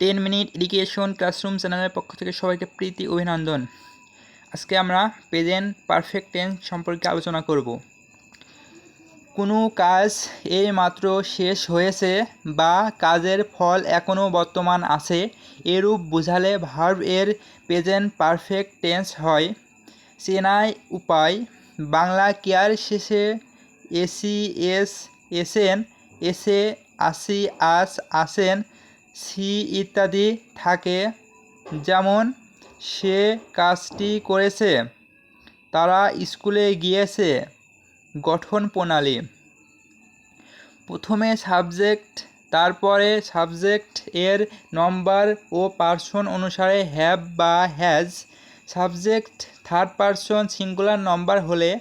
Ten minute education classroom চ্যানেলের পক্ষ থেকে সবাইকে প্রীতি, অভিনন্দন। আজকে আমরা প্রেজেন্ট পারফেক্ট টেন্স সম্পর্কে আলোচনা করব। কোনো কাজ এই মাত্র শেষ হয়েছে বা কাজের ফল এখনও বর্তমান আছে, এরূপ বোঝালে ভার্ব এর প্রেজেন্ট পারফেক্ট টেন্স হয়। চেনাই উপায়, বাংলা কেয়ার শেষে এসি এস এসেন, এসে আসি আস আসেন সি ইত্যাদি থাকে। যেমন, সে কাজটি করেছে, তারা স্কুলে গিয়েছে। গঠন প্রণালী। প্রথমে সাবজেক্ট, তারপরে সাবজেক্ট এর নম্বর ও পার্সন অনুসারে হ্যাভ বা has subject third person singular number হলে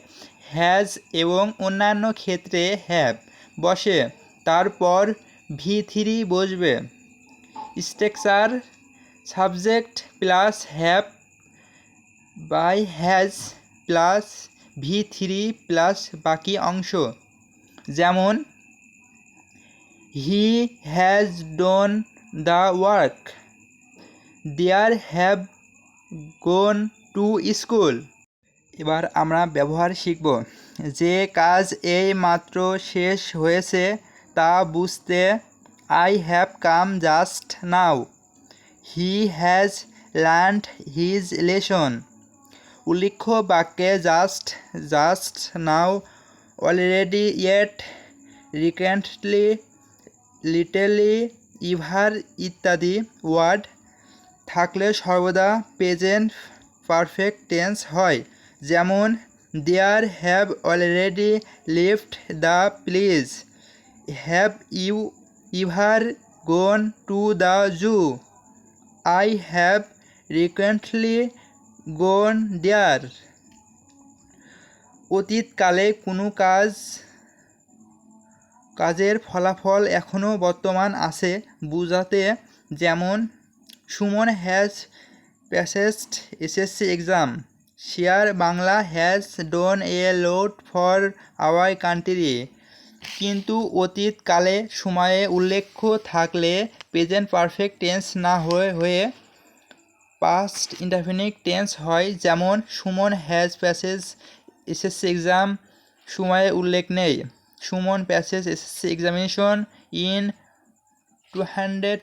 হ্যাজ এবং অন্যান্য ক্ষেত্রে হ্যাভ বসে। তারপর ভি থ্রি বসবে। Structure subject plus have by has plus V three plus বাকি অংশ। যেমন, he has done the work. There have gone to school. এবার আমরা ব্যবহার শিখব। যে কাজ এই মাত্র শেষ হয়েছে তা বুঝতে I have come just now he has land his lesson উল্লেখ্য বাক্যে just just now already yet recently lately ever ইত্যাদি ওয়ার্ড থাকলে সর্বদা প্রেজেন্ট পারফেক্ট টেন্স হয়। যেমন there have already left the place have you ever gone to the zoo. I have recently gone there. অতীতকালে কোনো কাজ, কাজের ফলাফল এখনও বর্তমান আছে। বুঝাতে যেমন, Suman has passed SSC exam Sher-e-Bangla has done a lot for our country কিন্তু অতীতকালে সময়ে উল্লেখ্য থাকলে প্রেজেন্ট পারফেক্ট টেন্স না হয়ে হয়ে পাস্ট ইন্টারফিনিক টেন্স হয়। যেমন, Suman has passed SSC exam সময়ে উল্লেখ নেই। Suman passed SSC examination in two hundred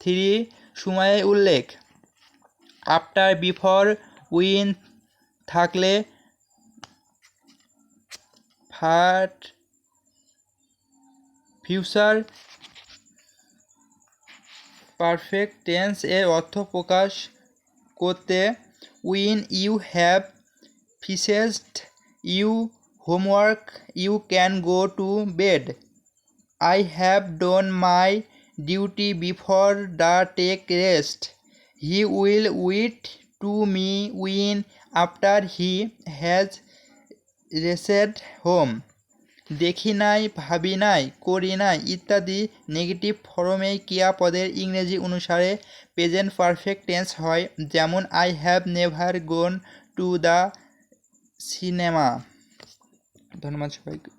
three সময়ে উল্লেখ। আফটার বিফোর উইন থাকলে ফাট ফিউচার পারফেক্ট টেন্স এর অর্থ প্রকাশ করতে when you have finished you homework, you can go to bed. I have done my duty before the take rest. He will wait to me when after he has reached home. দেখি নাই, ভাবি নাই, করি নাই ইত্যাদি negative ফর্মে ক্রিয়াপদের ইংরেজি অনুসারে প্রেজেন্ট পারফেক্ট টেন্স হয়, যেমন I have never gone to the cinema ধন্যবাদ সবাইকে।